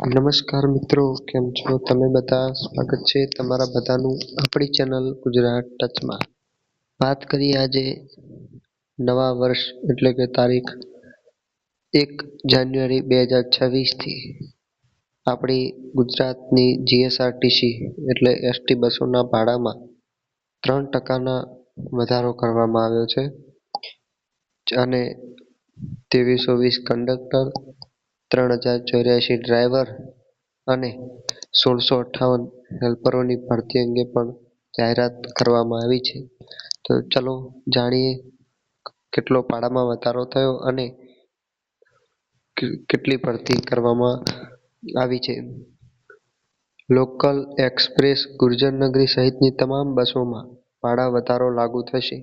નમસ્કાર મિત્રો, કેમ છો? તમે બધા સ્વાગત છે તમારા બધાનું આપણી ચેનલ ગુજરાત ટચમાં. વાત કરીએ આજે નવા વર્ષ એટલે કે તારીખ એક જાન્યુઆરી બે હજાર છવ્વીસથી. આપણી ગુજરાતની જીએસઆરટીસી એટલે એસટી બસોના ભાડામાં ત્રણ ટકાના વધારો કરવામાં આવ્યો છે. અને ત્રેવીસો વીસ કંડક્ટર ત્રણ હજાર ચોર્યાસી ડ્રાઈવર અને સોળસો અઠ્ઠાવન હેલ્પરોની ભરતી અંગે પણ જાહેરાત કરવામાં આવી છે. તો ચલો જાણીએ કેટલો ભાડામાં વધારો થયો અને કેટલી ભરતી કરવામાં આવી છે. લોકલ એક્સપ્રેસ ગુર્જરનગરી સહિતની તમામ બસોમાં ભાડા વધારો લાગુ થશે.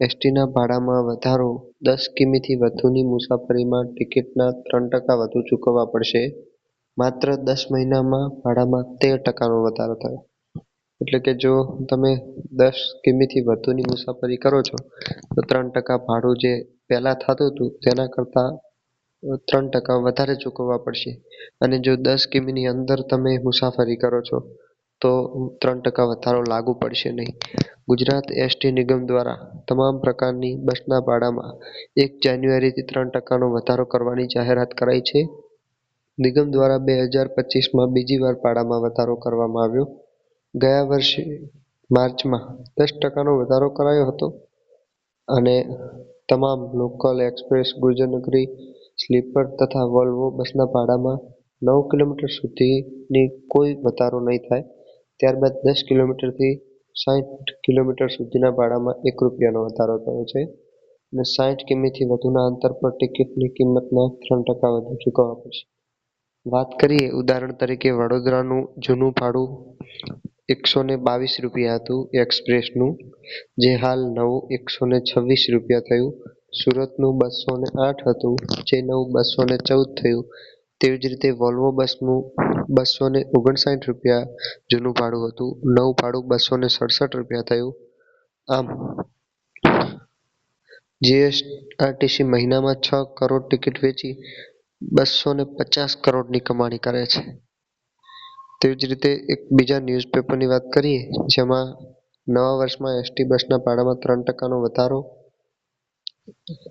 એસટીના ભાડામાં વધારો, દસ કિમીથી વધુની મુસાફરીમાં ટિકિટના ત્રણ ટકા વધુ ચૂકવવા પડશે. માત્ર દસ મહિનામાં ભાડામાં તેર ટકાનો વધારો થયો. એટલે કે જો તમે દસ કિમીથી વધુની મુસાફરી કરો છો, તો ત્રણ ટકા ભાડું જે પહેલાં થતું હતું, તેના કરતાં ત્રણ ટકા વધારે ચૂકવવા પડશે. અને જો દસ કિમીની અંદર તમે મુસાફરી કરો છો તો ત્રણ ટકા વધારો લાગુ પડશે નહીં. ગુજરાત એસટી નિગમ દ્વારા તમામ પ્રકારની બસના ભાડામાં એક જાન્યુઆરીથી ત્રણ ટકાનો વધારો કરવાની જાહેરાત કરાઈ છે. નિગમ દ્વારા બે હજાર પચીસમાં બીજી વાર ભાડામાં વધારો કરવામાં આવ્યો. ગયા વર્ષે માર્ચમાં દસ ટકાનો વધારો કરાયો હતો અને તમામ લોકલ એક્સપ્રેસ ગુર્જરનગરી સ્લીપર તથા વોલ્વો બસના ભાડામાં નવ કિલોમીટર સુધીની કોઈ વધારો નહીં થાય. ત્યારબાદ દસ કિલોમીટરથી સાઠ કિલોમીટર સુધીના ભાડામાં એક રૂપિયાનો વધારો થયો છે અને સાઠ કિમીથી વધુના અંતર પર ટિકિટની કિંમતના ત્રણ ટકા વધુ ચૂકવવા પડશે. વાત કરીએ ઉદાહરણ તરીકે વડોદરાનું જૂનું ભાડું એકસો ને બાવીસ રૂપિયા હતું એક્સપ્રેસનું, જે હાલ નવું એકસો ને છવ્વીસ રૂપિયા થયું. સુરતનું બસો ને આઠ હતું, જે નવું બસો ને ચૌદ થયું. તેવી જ રીતે વોલ્વો બસનું બસો ને ઓગણસાઠ રૂપિયા જૂનું ભાડું હતું. નવું ભાડું બસો ને સડસઠ રૂપિયા થયું. આમ જીએસઆરટીસી મહિનામાં છ કરોડ ટિકિટ વેચી બસો ને પચાસ કરોડની કમાણી કરે છે. તેવી જ રીતે એક બીજા ન્યૂઝપેપરની વાત કરીએ, જેમાં નવા વર્ષમાં એસટી બસના ભાડામાં ત્રણ ટકાનો વધારો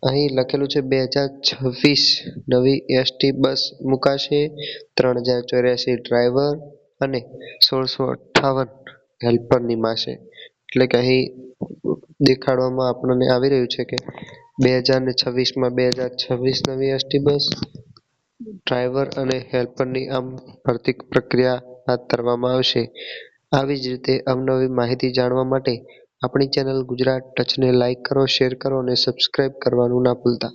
અહીં લખેલું છે બે હજાર છવ્વીસ નવી એસટી બસ મુકાશે, ત્રણ હજાર ચોર્યાસી ડ્રાઈવર અને સોળસો અઠ્ઠાવન હેલ્પર નિમાશે એટલે કે અહીં દેખાડવામાં આપણને આવી રહ્યું છે કે બે હજાર ને છવ્વીસમાં બે હજાર છવ્વીસ નવી એસટી બસ ડ્રાઈવર અને હેલ્પરની આમ ભરતી પ્રક્રિયા હાથ ધરવામાં આવશે. આવી જ રીતે અવનવી માહિતી જાણવા માટે આપણી ચેનલ ગુજરાત ટચને લાઇક કરો શેર કરો અને સબસ્ક્રાઇબ કરવાનું ના ભૂલતા.